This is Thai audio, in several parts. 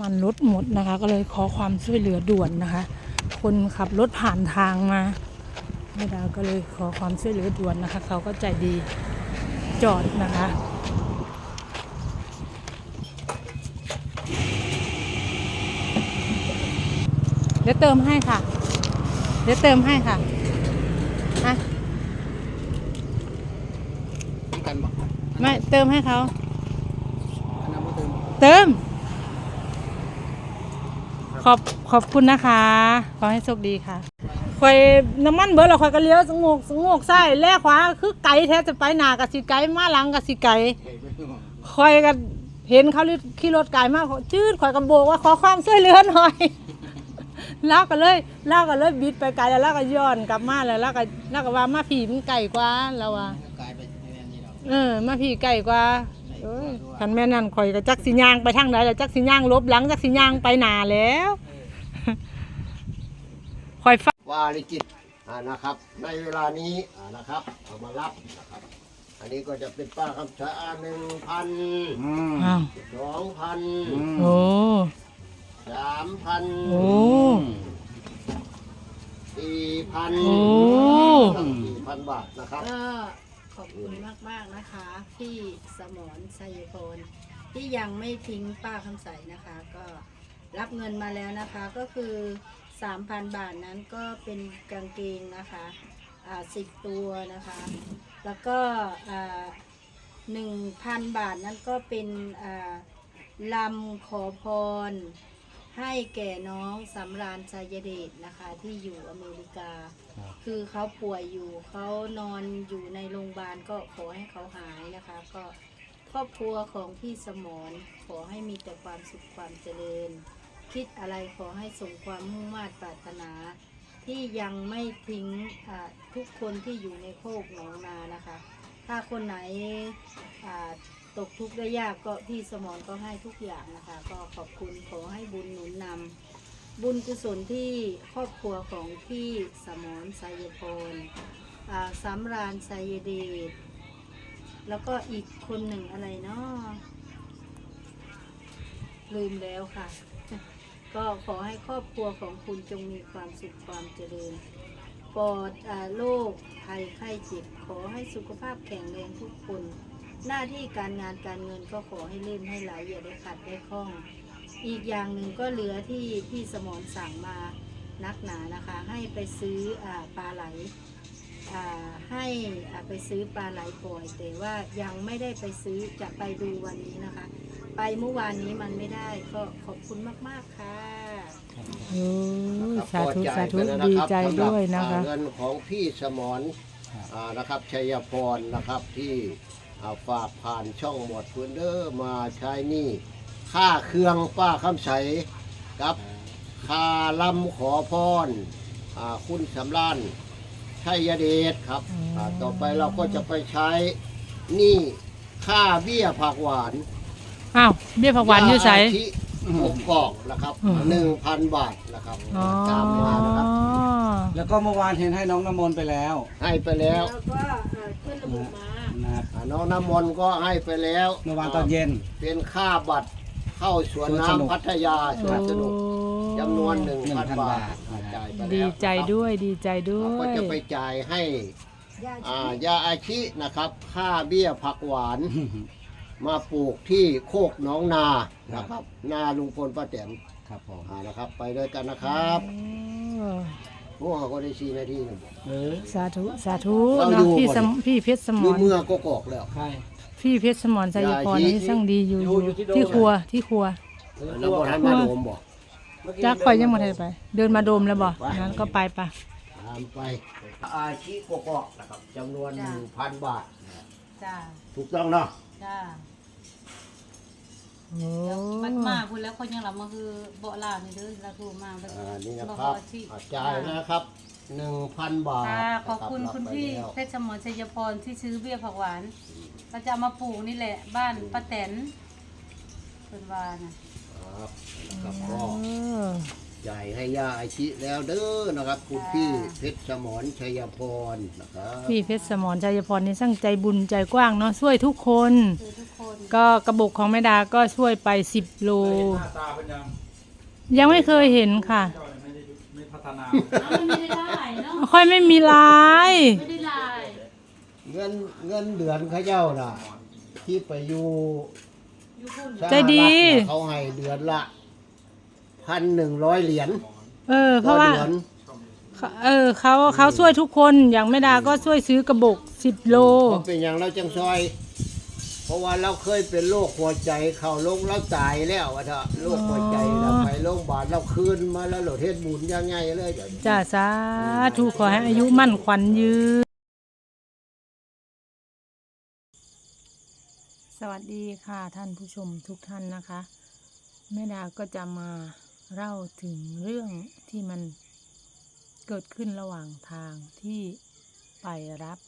มันรถหมดนะคะ ก็เลยขอความช่วยเหลือด่วนนะคะ คนขับรถผ่านทางมาแม่ดาก็เลยขอความช่วยเหลือด่วนนะคะ เขาก็ใจดีจอดนะคะเดี๋ยวเติมให้ค่ะ เดี๋ยวเติมให้ค่ะอะกันบอกไม่เติมให้เขาอันนั้นบ่เติมเติม ขอบขอบคุณนะคะ ขอให้โชคดีค่ะคอยน้ำมันเบิร์ดเราคอยก็เลี้ยวสงกสงกใส่แล่ขวาคือไก่แท้จะไปหนากับสิไก่มาหลังกับสิไก่คอยก็เห็นเขาขี่รถไก่มากจืดคอยก็โบกว่าขอความช่วยเหลือหน่อยแล้วก็เลยแล้วก็เลยบิดไปไกลแล้วแล้วก็ย้อนกลับมาแล้วแล้วก็แล้วก็ว่ามาผีมันไก่กว่าแล้วว่ากลายไปแม่นี่ดอกเออมาพี่ไก่กว่า เอ้ยคันแม่นั่นข่อยก็จักสิย่างไปทางใดแล้วจักสิย่างลบหลังจักสิย่างไปหนาแล้วข่อยฟังวาลิจิตอ่านะครับ ในเวลานี้อ่านะครับเอามารับนะครับ อันนี้ก็จะเป็นป้าคำชาหนึ่งพันอืมอ้าวสองพันโอ้สามพันโอ้ สี่พันโอ้ สี่พันบาทนะครับก็ขอ อบคุณมากๆนะคะ พี่สมรชัยพลที่ยังไม่ทิ้งป้าคำใสนะคะ ก็รับเงินมาแล้วนะคะก็คือ 3,000 บาทนั้นก็เป็นกางเกงนะคะอ่าสิบตัวนะคะ แล้วก็อ่า1,000 บาทนั้นก็เป็นอ่าลำขอพร ให้แก่น้องสำราญชัยเดชนะคะ ที่อยู่อเมริกาคือเขาป่วยอยู่เขานอนอยู่ในโรงพยาบาลก็ขอให้เขาหายนะคะ ก็ครอบครัวของพี่สมรขอให้มีแต่ความสุขความเจริญ คิดอะไรขอให้สมความมุ่งมา่ปรารถนา ที่ยังไม่ทิ้งอ่าทุกคนที่อยู่ในโคกหนองนานะคะ ถ้าคนไหนอ่า ตกทุกข์ได้ยากก็พี่สมรก็ให้ทุกอย่างนะคะ ก็ขอบคุณขอให้บุญหนุนนำบุญกุศลที่ครอบครัวของพี่สมรไสยพลอ่าสำราญไสยเดชแล้วก็อีกคนหนึ่งอะไรเนาะลืมแล้วค่ะ ก็ขอให้ครอบครัวของคุณจงมีความสุขความเจริญปลอดโรคภัยไข้เจ็บขอให้สุขภาพแข็งแรงทุกคน หน้าที่การงานการเงินก็ขอให้เล่นให้ไหลอย่าได้ขัดได้ข้อง อีกอย่างหนึ่งก็เหลือที่พี่สมรสั่งมานักหนานะคะ ให้ไปซื้ออาปลาไหลอ่าให้อ่าไปซื้อปลาไหลปล่อยแต่ว่ายังไม่ได้ไปซื้อจะไปดูวันนี้นะคะ ไปเมื่อวานนี้มันไม่ได้ก็ขอบคุณมากๆค่ะโอ้ยครับสาธุก็สาธุไปแล้วนะดีครับใจสำหรับด้วยนะคะอ่าเงินของพี่สมรอ่านะครับชัยพรนะครับที่ อ่าฝากผ่านช่องหมวดฟืนเดอร์มาใช้หนี่ค่าเครื่องป้าคำใสครับค่าลำขอพรอ่าคุณสำรานชัยเดชครับอ่าต่อไปเราก็จะไปใช้หนี่ค่าเบี้ยผักหวาน อ้าวเบี้ยผักหวานอยู่ไสยาอาชิหกกล่องนะครับอืม หนึ่งพันบาทนะครับอ๋อตามมานะครับ แล้วก็เมื่อวานเห็นให้น้องน้ำมนต์ไปแล้ว ให้ไปแล้วแล้วก็เอ่อขึ้นระบุมานะครับอ่า น้องน้ำมนต์ก็ให้ไปแล้วเมื่อวานตอนเย็น เป็นค่าบัตรเข้าสวนสวนสนุก น้ำพัทยาสวนสนุกจำนวนหนึ่งพัน1,000บาบาทท จ่ายไปดีแล้วใจด้วยดีใจด้วเราก็ย จะไปจ่ายให้ญาติอ่ายาอาชินะครับ ค่าเบี้ยผักหวาน มาปลูกที่โคกหน้องนานะครับนาลุงพลป้าแตนครับผม อ่านะครับ ไปด้วยกันนะครับ โอ้ โอ้ก็ได้ชีนาทีหนึงเออสาธุสาธุเราเนาะอยู่พี่บ่สมดิ พี่เพชรสมดูรเมื่อก็กอกแล้ว ใครพี่เพชรสมรใจยพรยาชีนี่สั่งดีอยู่อยู่อยู่ที่โดม ที่ครัวที่ครัวแล้วบอกให้มาโดมบอกจักข่อยยังบ่ทันไป เดินมาโดมแล้วบ่นั้นก็ไปปะตามไป อาชีพกอกนะครับจำนวนหนึ่งพันบาท จ้า ถูกต้องเนาะจ้า โอ้มันมาพูดแล้วคนยังหลับมาคือเบาะลาวนี่เด้อเราถูกมาแบบอ่านี่นะครับอ่าจ่ายนะครับหนึ่งพันบาทค่ะขอบคุณนะรัคุณพี่ไปแล้วเพชรสมรชัยพรที่ซื้อเบี้ยผักหวานเราจะเอามาปลูกนี่แหละ บ้านป้าแตนเป็นวานะครับนะครับก็เออจ่ายให้ย่าอาชีแล้วเด้อนะครับ คุณพี่เพชรสมรชัยพรนะครับพี่เพชรสมรใจยพรนี่สั่งใจบุญใจกว้างเนาะช่วยทุกคนคือทุ กคนก็กระบอกของแม่ดาก็ช่วยไปสิบโล หน้าตาเป็นยังยังไม่เคยเห็นค่ะ เจ้าเนี่ยไม่ได้ไม่พัฒนามันไม่ได้เนาะค่อยไม่มีลาย ไม่ได้ลายเงินเงินเดือนเขาเจ้าน่ะ ที่ไปอยู่อยู่พุ่นสหรัฐใจดี น่ะเขาให้เดือนละพันหนึ่งร้อยเหรียญเออ เพต่อราะว่าเดือนเออเขาเขาช่วยทุกคนอย่างแม่ดาก็ช่วยซื้อกระบอกสิบโลเพราะเป็นอย่างเราจังซอยเพ ราะว่าเราเคยเป็นโรคหัวใจเข้าโรงเราตายแล้วอะเถอะโรคหัวใจเราไปโรงพยาบาลเราคืนมาแล้วเราเทศบุญยังไงเลยเดี๋ยวนี้จ้าสาธุขอให้อายุมั่นขวัญยืน สวัสดีค่ะท่านผู้ชมทุกท่านนะคะ แม่ดาก็จะมาเล่าถึงเรื่องที่มันเกิดขึ้นระหว่างทางที่ไปรับ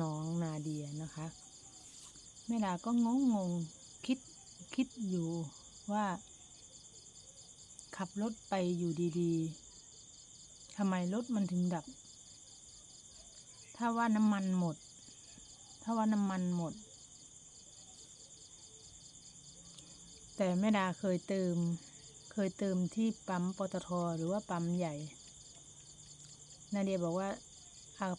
น้องนาเดียนะคะ แม่ดาก็งงงๆคิดคิดอยู่ว่า ขับรถไปอยู่ดีๆทำไมรถมันถึงดับ ถ้าว่าน้ำมันหมด ถ้าว่าน้ำมันหมด แต่แม่ดาเคยเติม เคยเติมที่ปั๊มปตทหรือว่าปั๊มใหญ่ นาเดียบอกว่า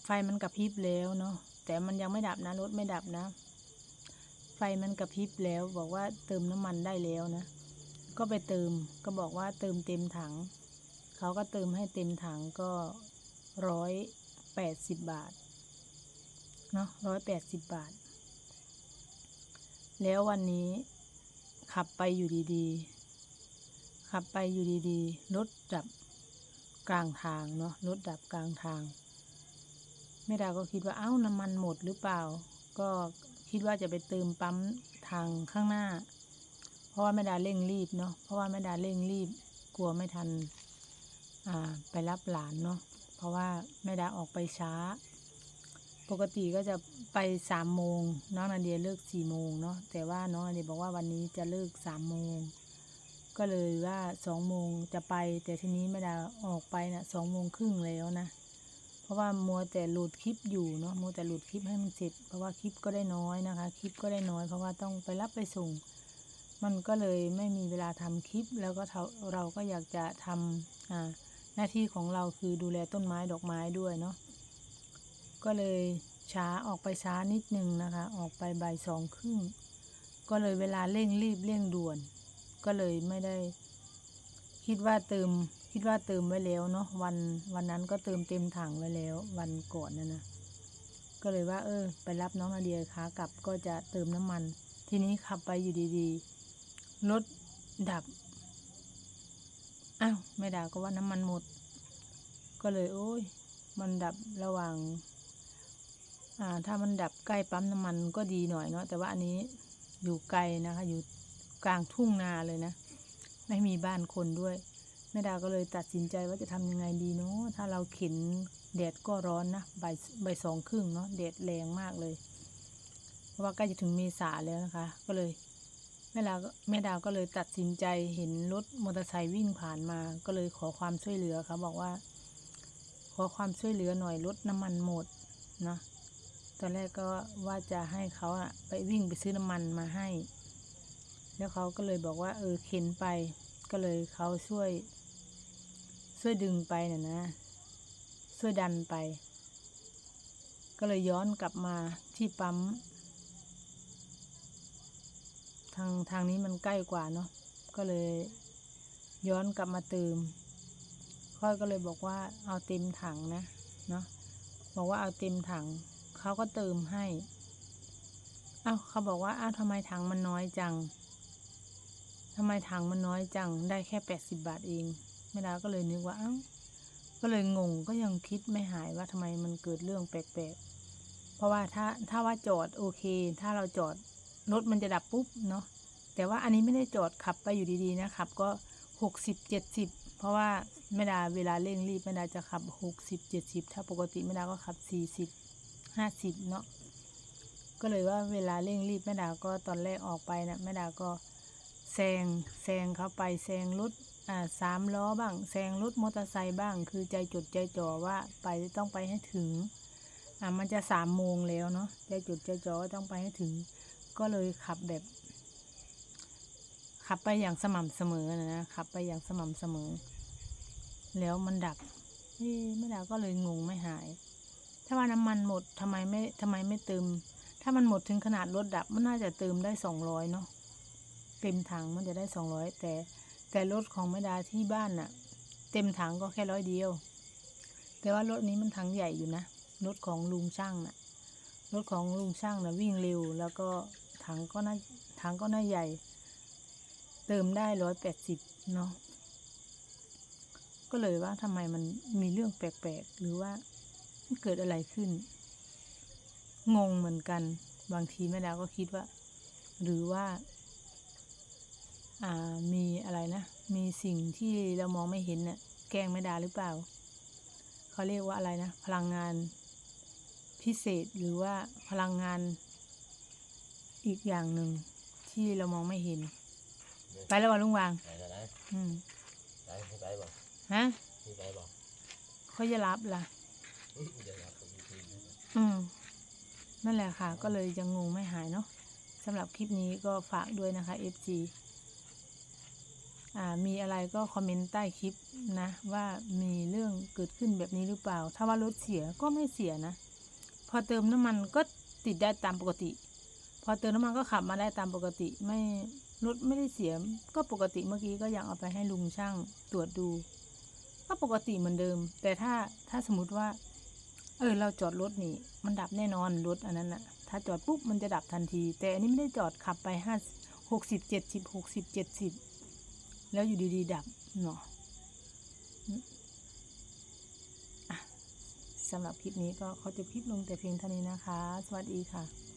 ไฟมันกระพริบแล้วเนาะแต่มันยังไม่ดับนะรถไม่ดับนะ ไฟมันกระพริบแล้วบอกว่าเติมน้ำมันได้แล้วนะ ก็ไปเติมก็บอกว่าเติมเต็มถัง เขาก็เติมให้เต็มถังก็ร้อยแปดสิบบาทเนาะร้อยแปดสิบบาท แล้ววันนี้ขับไปอยู่ดีๆ ขับไปอยู่ดีๆ รถดับกลางทางเนาะ รถดับกลางทางแม่ดาก็คิดว่า เอ้าน้ำมันหมดหรือเปล่า ก็ คิดว่าจะไปเติมปั๊มทางข้างหน้า เพราะว่าแม่ดาเร่งรีบเนาะเพราะว่าแม่ดาเร่งรีบ กลัวไม่ทันอ่าไปรับหลานเนาะเพราะว่าแม่ดาออกไปช้า ปกติก็จะไปสามโมงน้องนาเดียเลิกสี่โมงเนาะแต่ว่าน้องนาเดียบอกว่าวันนี้จะเลิกสามโมงก็เลยว่าสองโมงจะไป แต่ทีนี้แม่ดาออกไปนะสองโมงครึ่งแล้วนะ ราะว่ามัวแต่โหลดคลิปอยู่เนาะมัวแต่โหลดคลิปให้มันเสร็จ เพราะว่าคลิปก็ได้น้อยนะคะ คลิปก็ได้น้อย เพราะว่าต้องไปรับไปส่ง มันก็เลยไม่มีเวลาทำคลิป แล้วก็เราเราก็อยากจะทำอ่าหน้าที่ของเราคือดูแลต้นไม้ดอกไม้ด้วยเนาะก็เลยช้าออกไปช้านิดนึงนะคะ ออกไปบ่ายสองครึ่งก็เลยเวลาเร่งรีบเร่งด่วน ก็เลยไม่ได้คิดว่าเติม คิดว่าเติมไว้แล้วเนาะวันวันนั้นก็เติมเต็มถังไว้แล้ว วันก่อนนั่นนะก็เลยว่า เออ ไปรับน้องนาเดียขากลับก็จะเติมน้ำมัน ทีนี้ขับไปอยู่ดีๆรถดับอ้าวไม่ด่าก็ว่าน้ำมันหมด ก็เลย โอ้ย มันดับระหว่าง อ่า ถ้ามันดับใกล้ปั๊มน้ำมันก็ดีหน่อยเนาะแต่ว่าอันนี้อยู่ไกลนะคะ อยู่กลางทุ่งนาเลยนะ ไม่มีบ้านคนด้วย แม่ดาก็เลยตัดสินใจว่าจะทำยังไงดีเนาะถ้าเราเข็นแดดก็ร้อนนะบ่ายบ่ายสองครึ่งเนาะแดดแรงมากเลย เพราะว่าใกล้จะถึงเมษาแล้วนะคะ ก็เลยแม่ดาก็แม่ดาก็เลยตัดสินใจเห็นรถมอเตอร์ไซค์วิ่งผ่านมา ก็เลยขอความช่วยเหลือค่ะบอกว่า ขอความช่วยเหลือหน่อยรถน้ำมันหมดนะตอนแรกก็ว่าจะให้เขาอะไปวิ่งไปซื้อน้ำมันมาให้ แล้วเขาก็เลยบอกว่า เออเข็นไป ก็เลยเขาช่วย ช่วยดึงไปน่ะนะช่วยดันไป ก็เลยย้อนกลับมาที่ปั๊ม ทางทางนี้มันใกล้กว่าเนาะก็เลยย้อนกลับมาเติมค่อยก็เลยบอกว่าเอาเต็มถังนะเนาะบอกว่าเอาเต็มถังเขาก็เติมให้อ้าวเขาบอกว่าอ้าวทำไมถังมันน้อยจังทำไมถังมันน้อยจังได้แค่แปดสิบบาทเอง แม่ดาก็เลยนึกว่าอ้าก็เลยงงก็ยังคิดไม่หายว่าทำไมมันเกิดเรื่องแปลกๆ เพราะว่าถ้าถ้าว่าจอดโอเค ถ้าเราจอดรถมันจะดับปุ๊บเนาะแต่ว่าอันนี้ไม่ได้จอดขับไปอยู่ดีๆนะขับก็หกสิบเจ็ดสิบเพราะว่าไม่ดาเวลาเร่งรีบไม่ดาจะขับหกสิบเจ็ดสิบถ้าปกติไม่ดาก็ขับสี่สิบห้าสิบเนาะก็เลยว่าเวลาเร่งรีบแม่ดาก็ตอนแรกออกไปนะแม่ดาก็แซงแซงเข้าไปแซงรถ สามล้อบ้างแซงรถมอเตอร์ไซค์บ้าง คือใจจดใจจ่อว่าไปต้องไปให้ถึงอ่ามันจะสามโมงแล้วเนาะใจจดใจจ่อว่าต้องไปให้ถึง ก็เลยขับแบบ ขับไปอย่างสม่ำเสมอนะขับไปอย่างสม่ำเสมอ แล้วมันดับเอ๊ะไม่ดับก็เลยงงไม่หาย ถ้าว่าน้ำมันหมดทำไมไม่ทำไมไม่เติม ถ้ามันหมดถึงขนาดรถดับมันน่าจะเติมได้สองร้อยเนาะเต็มถังมันจะได้สองร้อยแต่ แต่รถของแม่ดาที่บ้านน่ะ เต็มถังก็แค่ร้อยเดียว แต่ว่ารถนี้มันถังใหญ่อยู่นะรถของลุงช่างน่ะรถของลุงช่างน่ะวิ่งเร็ว แล้วก็ถังก็น่าถังก็น่าใหญ่ เติมได้ร้อยแปดสิบเนาะก็เลยว่าทำไมมันมีเรื่องแปลกๆ หรือว่าเกิดอะไรขึ้น งงเหมือนกัน บางทีแม่ดาวก็คิดว่า หรือว่า มีอะไรนะ มีสิ่งที่เรามองไม่เห็นเนี่ยแกล้งแม่ดาหรือเปล่า เขาเรียกว่าอะไรนะ พลังงานพิเศษหรือว่าพลังงานอีกอย่างหนึ่งที่เรามองไม่เห็น ไปแล้วว่าลุงวางไปแล้วนะอืมไปไปบอกฮะไปบอกเขาจะรับล่ะเดี๋ยวครับผมทีอืมนั่นแหละค่ะ ก็เลยยังงงไม่หายเนาะสำหรับคลิปนี้ก็ฝากด้วยนะคะ FG อ่า มีอะไรก็คอมเมนต์ใต้คลิปนะ ว่ามีเรื่องเกิดขึ้นแบบนี้หรือเปล่า ถ้าว่ารถเสียก็ไม่เสียนะ พอเติมน้ำมันก็ติดได้ตามปกติ พอเติมน้ำมันก็ขับมาได้ตามปกติ ไม่รถไม่ได้เสียก็ปกติเมื่อกี้ก็ยังเอาไปให้ลุงช่างตรวจดู ก็ปกติเหมือนเดิม แต่ถ้าถ้าสมมติว่า เออเราจอดรถนี่ มันดับแน่นอนรถอันนั้นน่ะถ้าจอดปุ๊บมันจะดับทันที แต่อันนี้ไม่ได้จอดขับไปห้าหกสิบเจ็ดสิบหกสิบเจ็ดสิบ แล้วอยู่ดีๆ ดับเนาะสำหรับคลิปนี้ก็ขอจบคลิปลงแต่เพียงเท่านี้นะคะ สวัสดีค่ะ